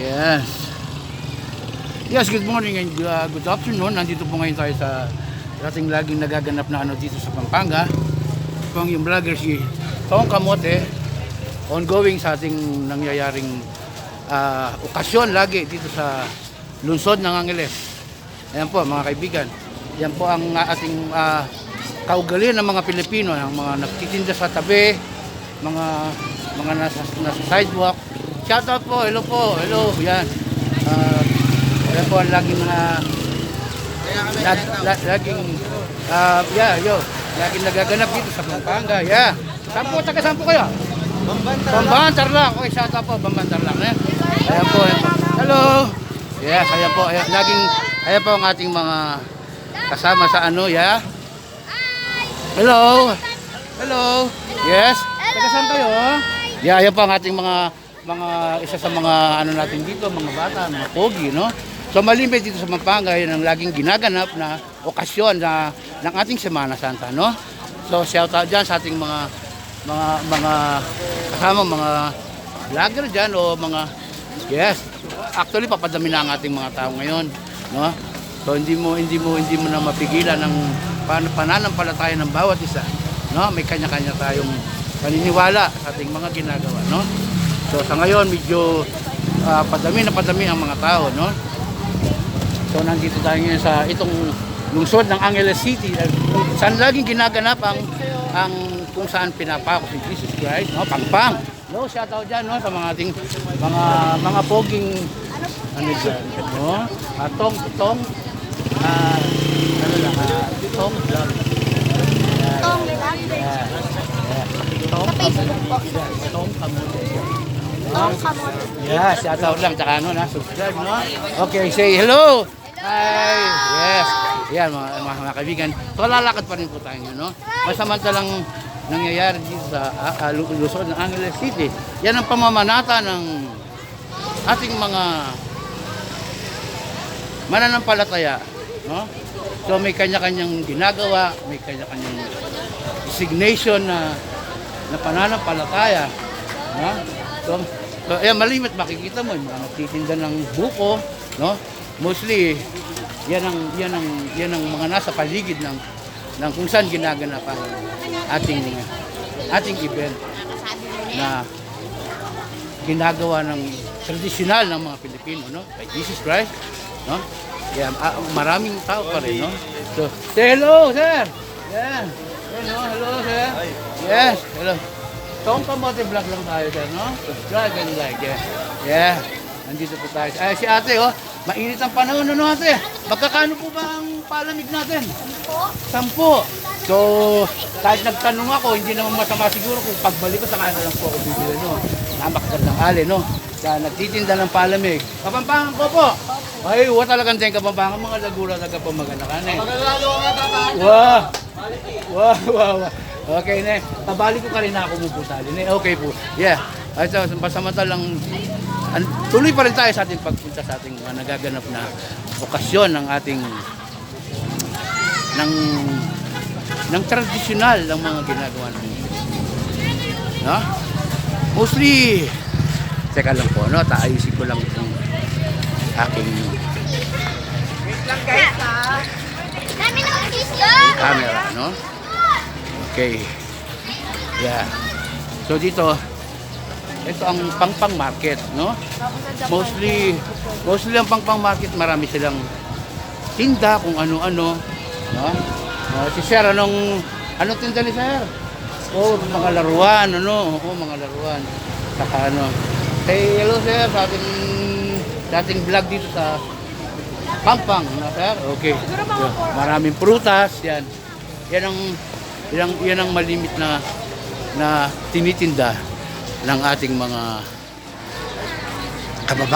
Yes. Yes, good morning and uh, good afternoon. Nandito po ngayon tayo sa ating laging nagaganap na ano dito sa Pampanga. Ito yung vlogger si Tong Kamote. Ongoing sa ating nangyayaring ah, okasyon lagi dito sa lungsod ng Angeles. Ayan po mga kaibigan. Yan po ang ah, ating ah, kaugalian ng mga Pilipino, ng mga nagtitinda sa tabi, mga mga nasa, nasa sidewalk. Shout out po, hello po, hello, yan. Uh, yan po ang laging mga lag, lag, laging ah, yeah, yo, laging nagaganap dito sa Pampanga, yeah. Saan po, taga saan po kayo? Bamban Tarlac. Okay, shout out po, Bamban Tarlac. Eh? Ayan po. ayan po. Hello. Yes, ayan po. Ayan, laging, ayan po ang ating mga kasama sa ano, yeah. Hello. Hello. Yes. Taga saan kayo? Yeah, ayan po ang ating mga mga isa sa mga ano natin dito, mga bata, mga pogi, no? So malimit dito sa Pampanga, yun ang laging ginaganap na okasyon na ng ating Semana Santa, no? So shout out dyan sa ating mga mga mga kasama mga vlogger dyan o mga yes actually papadami na ang ating mga tao ngayon no so hindi mo hindi mo hindi mo na mapigilan ng pan- pananampalataya ng bawat isa no may kanya-kanya tayong paniniwala sa ating mga ginagawa no so sa ngayon medyo ah, padami na padami ang mga tao no? So nandito tayo ngayon sa itong lungsod ng Angeles City eh, saan laging ginaganap ang ang kung saan pinapako si Jesus Christ no? Pampang no shout out dyan no sa mga ating mga mga poging ano dyan no? Atong tong ah ano lang ah, tong vlog Tong yeah. tong Facebook po. tong kamote Kamote. Yeah, shout out lang tsaka ano na subscribe no. Okay, say hello. Hi. Yes. Yan mga, mga, mga kaibigan. So lalakad pa rin po tayo no. Masamantalang nangyayari dito sa uh, uh, Luzon ng Angeles City. Yan ang pamamanata ng ating mga mananampalataya, no? So may kanya-kanyang ginagawa, may kanya-kanyang designation na na pananampalataya, no? So, so ayan, malimit makikita mo yung mga nagtitinda ng buko, no? Mostly yan ang yan ang yan ang mga nasa paligid ng ng kung saan ginaganap ang ating ating event na ginagawa ng tradisyonal ng mga Pilipino, no? Kay Jesus Christ, no? Yan, ah, maraming tao pa rin, no? So, say hello, sir! Yan. Hello, hello, sir. Yes, hello. Tong kamote vlog lang tayo, sir, no? Subscribe and like, yeah. Yeah. Nandito po tayo. Ay, si ate, oh. Mainit ang panahon, ano, ate? Magkakano po ba ang palamig natin? Sampo. So, kahit nagtanong ako, hindi naman masama siguro kung pagbalik ko sa kanya lang po ako bibili, no? Namakagad ng ali, no? Kaya nagtitinda ng palamig. Kapampangan ko po. Ay, wa talagang tayong kapampangan. Mga lagura taga pamagana ka na eh. Wow! Wow, wow, wow. Okay na. Pabalik ko ka rin na ako muputali. na. Okay po. Yeah. At so, pasamantalang an, tuloy pa rin tayo sa ating pagpunta sa ating mga nagaganap na okasyon ng ating ng ng tradisyonal ng mga ginagawa ng no? Mostly teka lang po, no? Taayusin ko lang itong aking Dami ng kisyo. camera, no? Okay. Yeah. So dito, ito ang pangpang market, no? Mostly, mostly ang pangpang market, marami silang tinda kung ano-ano, no? Uh, si Sir, anong, anong tinda ni Sir? Oh, mga laruan, ano? Oo, mga laruan. Saka ano. Hey, hello Sir, sa ating, sa ating vlog dito sa Pampang, no, Sir? Okay. Yeah. Maraming prutas, yan. Yan ang, yan yan ang malimit na, na tinitinda ng ating mga kababayan.